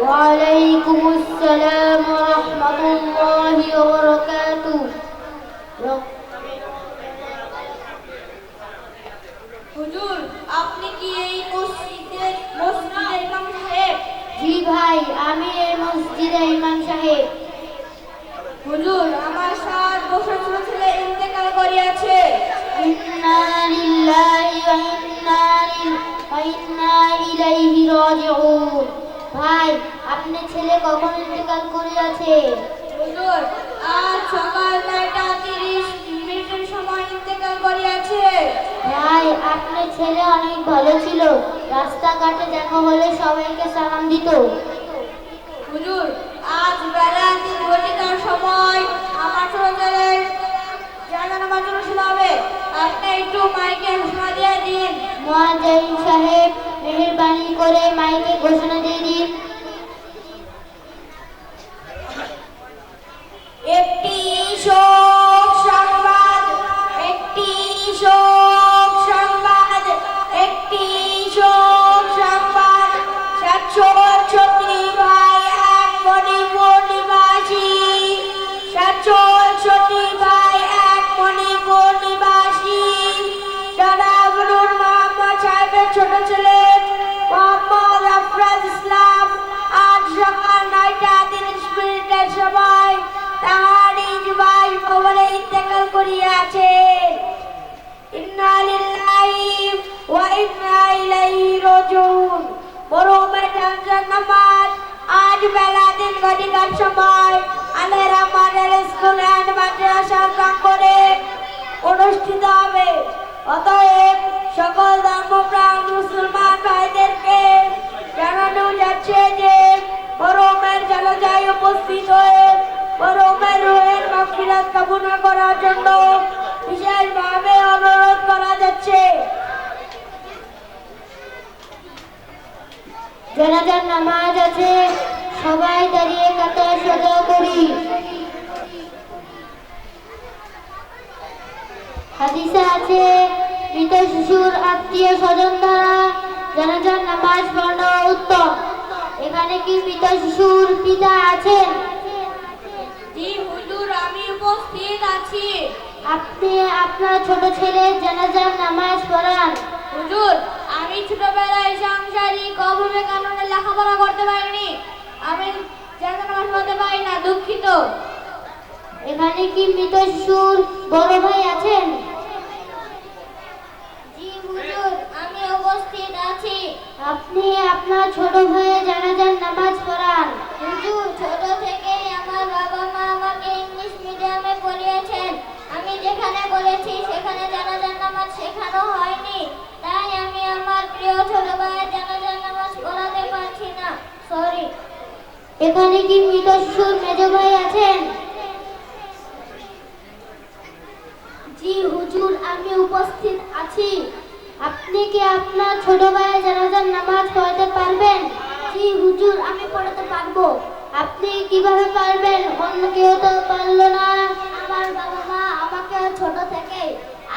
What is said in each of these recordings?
وعليكم السلام ورحمة الله وبركاته হুজুর আপনি কি এই মসজিদের মসজিদের ইমাম সাহেব জি ভাই আমি এই মসজিদে ইমাম সাহেব হুজুর আমার সাত বছর ছোট ছেলে ইন্তেকাল করিয়াছে ইন্না লিল্লাহি ওয়া ইন্না ইল- ওয়া ইন্না ইলাইহি রাজিউন ভাই আপনার ছেলে কখন ইন্তেকাল করিয়াছে? হুজুর আজ সকাল নয়টা তিরিশ মিনিটের সময় ইন্তেকাল করিয়াছে। ভাই আপনার ছেলে অনেক ভালো ছিল। রাস্তাঘাটে দেখা হলে সবাইকে সালাম দিত। হুজুর আজ বেলা তিন ঘটিকার সময় আমার ছোট ছেলের জানা নামাজ অনুষ্ঠিত হবে। আপনি একটু মাইকে ঘোষণা দিয়ে দিন। মুয়াজ্জিন সাহেব মেহেরবানি করে মাইকে ঘোষণা ছোট ছেলে ইসলাম আজ সকাল নয়টা, তিরিশ মিনিটের সময় তাহার নিজ ভাই ভবনে ইন্তেকাল করিয়াছে। ইন্না লিল্লাহি ওয়া মরহুমের নামাজ, আজ বেলা তিন ঘটিকার সময়। আলের আমাদের স্কুল অ্যান্ড মাদ্রাসা প্রাঙ্গণে অনুষ্ঠিত হবে। কামনা করার জন্য বিশেষভাবে অনুরোধ করা যাচ্ছে। জানাজার নামাজ আছে, সবাই দাঁড়িয়ে কাতার সোজা করি। হাদিসে আছে, মৃত শিশুর আত্মীয় স্বজন দ্বারা জানাজার নামাজ পড়ানো উত্তম। এখানে কি মৃত শিশুর পিতা আছেন? উপস্থিত আছি। আপনি আপনার ছোট ছেলে জানাজার নামাজ পড়ান। হুজুর আমি ছোটবেলায় সাংসারিক অভাবে কারণে লেখাপড়া করতে পারিনি। আমি জানাজা নামাজ পড়তে পারি না দুঃখিত। এখানে কি মৃত শিশুর বড় ভাই আছেন? এখানে কি মৃত শিশুর মেজ ভাই আছেন? জি, হুজুর, আমি উপস্থিত আছি। আপনি কি আপনার ছোট ভাইয়ের জানাজার নামাজ পড়াতে পারবেন? জি, হুজুর, আমি পড়াতে পারব। আপনি কীভাবে পারবেন? অন্য কেউ তো পারল না। আমার বাবা মা আমাকে ছোট থেকে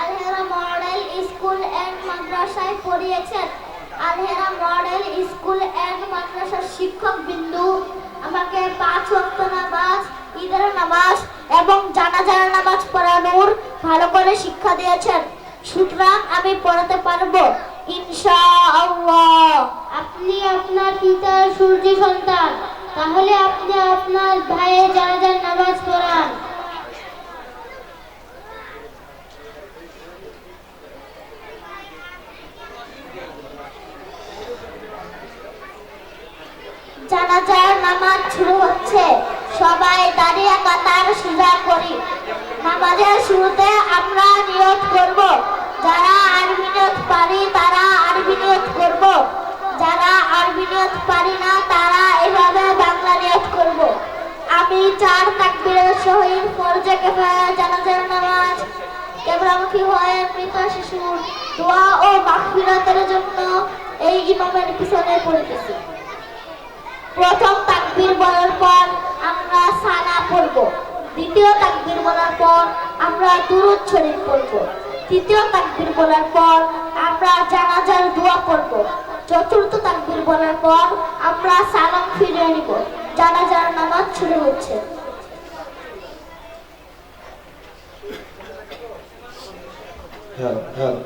আলহেরা মডেল স্কুল অ্যান্ড মাদ্রাসায় পড়িয়েছেন। আলহেরা মডেল স্কুল অ্যান্ড মাদ্রাসার শিক্ষক বিন্দু। আমাকে পাঁচ ওয়াক্ত নামাজ, ঈদের নামাজ এবং জানাজার নামাজ পড়ানোর ভালো করে শিক্ষা দিয়েছেন। সুতরাং আমি পড়াতে পারব। ইনশাআল্লাহ। আপনি আপনার পিতার সূর্য সন্তান। তাহলে আপনি আপনার ভাইয়ের জানাজার নামাজ পড়ান জানাজার নামাজ শুরু হচ্ছে। সবাই দাঁড়িয়ে কাতার সোজা করি। নামাজের শুরুতে আমরা নিয়ত করব। যারা আরবি নিয়ত পারি, তারা আরবি নিয়ত করব। যারা আরবি নিয়ত পারি না, তারা এভাবে বাংলা নিয়ত করব। আমি চার তাকবীরের সহিত ফরজে কেফায়া জানাজার নামাজ, কেবলামুখী হয়ে মৃত শিশুর দোয়া ও মাগফিরাতের জন্য এই ইমামের পিছনে পড়িতেছি। প্রথম তাকবীর বলার পর আমরা সানা পড়ব। দ্বিতীয় তাকবীর বলার পর আমরা দূরত শরীফ পড়ব। তৃতীয় তাকবীর বলার পর আমরা জানাজার দোয়া করব চতুর্থ তাকবীর বলার পর আমরা সালাম ফিরিয়ে নিব। জানাজার নামাজ শুরু হচ্ছে। হ্যাঁ হ্যাঁ।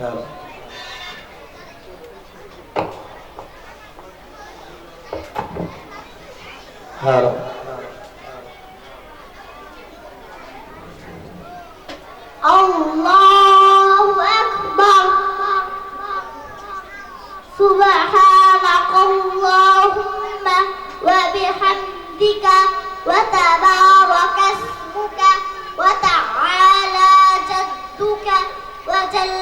هذا. هذا. الله أكبر. سبحانك اللهم وبحمدك وتبارك اسمك وتعالى جدك وجل